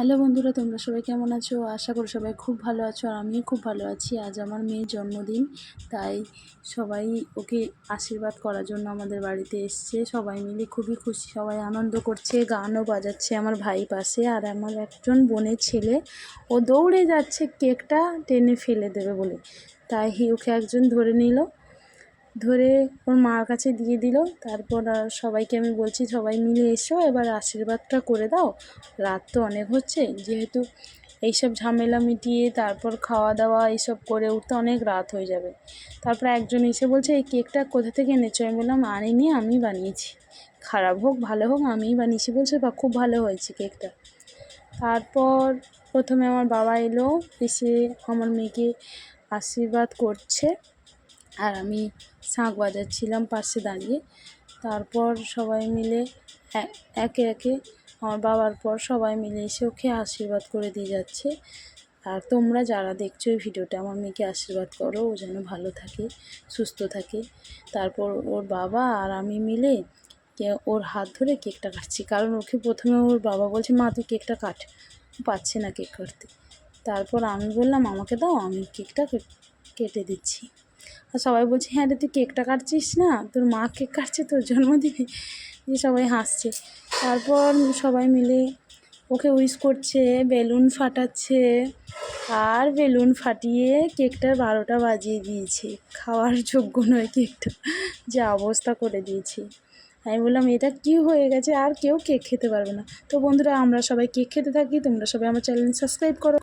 Hello বন্ধুরা, তোমরা সবাই কেমন আছো? আশা করি সবাই খুব ভালো আছো আর আমিও খুব ভালো আছি। আজ আমার মেয়ের জন্মদিন, তাই সবাই ওকে আশীর্বাদ করার জন্য আমাদের বাড়িতে এসছে। সবাই মিলে খুবই খুশি, সবাই আনন্দ করছে, গানও বাজাচ্ছে। আমার ভাই পাশে আর আমার একজন বোনের ছেলে, ও দৌড়ে যাচ্ছে, কেকটা টেনে ফেলে দেবে বলে। তাই ওকে একজন ধরে নিল। ধরে ওর মার কাছে দিয়ে দিল। তারপর সবাইকে আমি বলছি, সবাই মিলে এসো, এবার আশীর্বাদটা করে দাও। রাত তো অনেক হচ্ছে। যেহেতু এইসব ঝামেলা মিটিয়ে তারপর খাওয়া দাওয়া এইসব করে উঠতে অনেক রাত হয়ে যাবে। তারপর একজন এসে বলছে, এই কেকটা কোথা থেকে এনেছো? আমি বললাম আনিনি আমি বানিয়েছি। খারাপ হোক, ভালো হোক, আমিই বানিয়েছি। বলছে বা খুব ভালো হয়েছে কেকটা। তারপর প্রথমে আমার বাবা এলো, এসে আমার মেয়েকে আশীর্বাদ করছে। আর আমি শাঁখ বাজাচ্ছিলাম পাশে দাঁড়িয়ে। তারপর সবাই মিলে একে একে আমার বাবার পর সবাই মিলে এসে ওকে আশীর্বাদ করে দিয়ে যাচ্ছে। আর তোমরা যারা দেখছ এই ভিডিওটা, আমার মেয়েকে আশীর্বাদ করো, ও যেন ভালো থাকে, সুস্থ থাকে। তারপর ওর বাবা আর আমি মিলে ওর হাত ধরে কেকটা কাটছি। কারণ ওকে প্রথমে ওর বাবা বলছে, মা, তুই কেকটা কাট। পাচ্ছে না কেক কাটতে। তারপর আমি বললাম, আমাকে দাও, আমি কেকটা কেটে দিচ্ছি। আর সবাই বলছে হ্যাঁ রে, তুই কেকটা কাটছিস না? তোর মা কেক কাটছে, তোর জন্মদিনে? দিয়ে সবাই হাসছে। তারপর সবাই মিলে ওকে উইশ করছে, বেলুন ফাটাচ্ছে আর বেলুন ফাটিয়ে কেকটার বারোটা বাজিয়ে দিয়েছে। খাওয়ার যোগ্য নয় কেকটা, যা অবস্থা করে দিয়েছে। আমি বললাম, এটা কি হয়ে গেছে? আর কেউ কেক খেতে পারবে না। তো বন্ধুরা, আমরা সবাই কেক খেতে থাকি, তোমরা সবাই আমার চ্যানেল সাবস্ক্রাইব করো।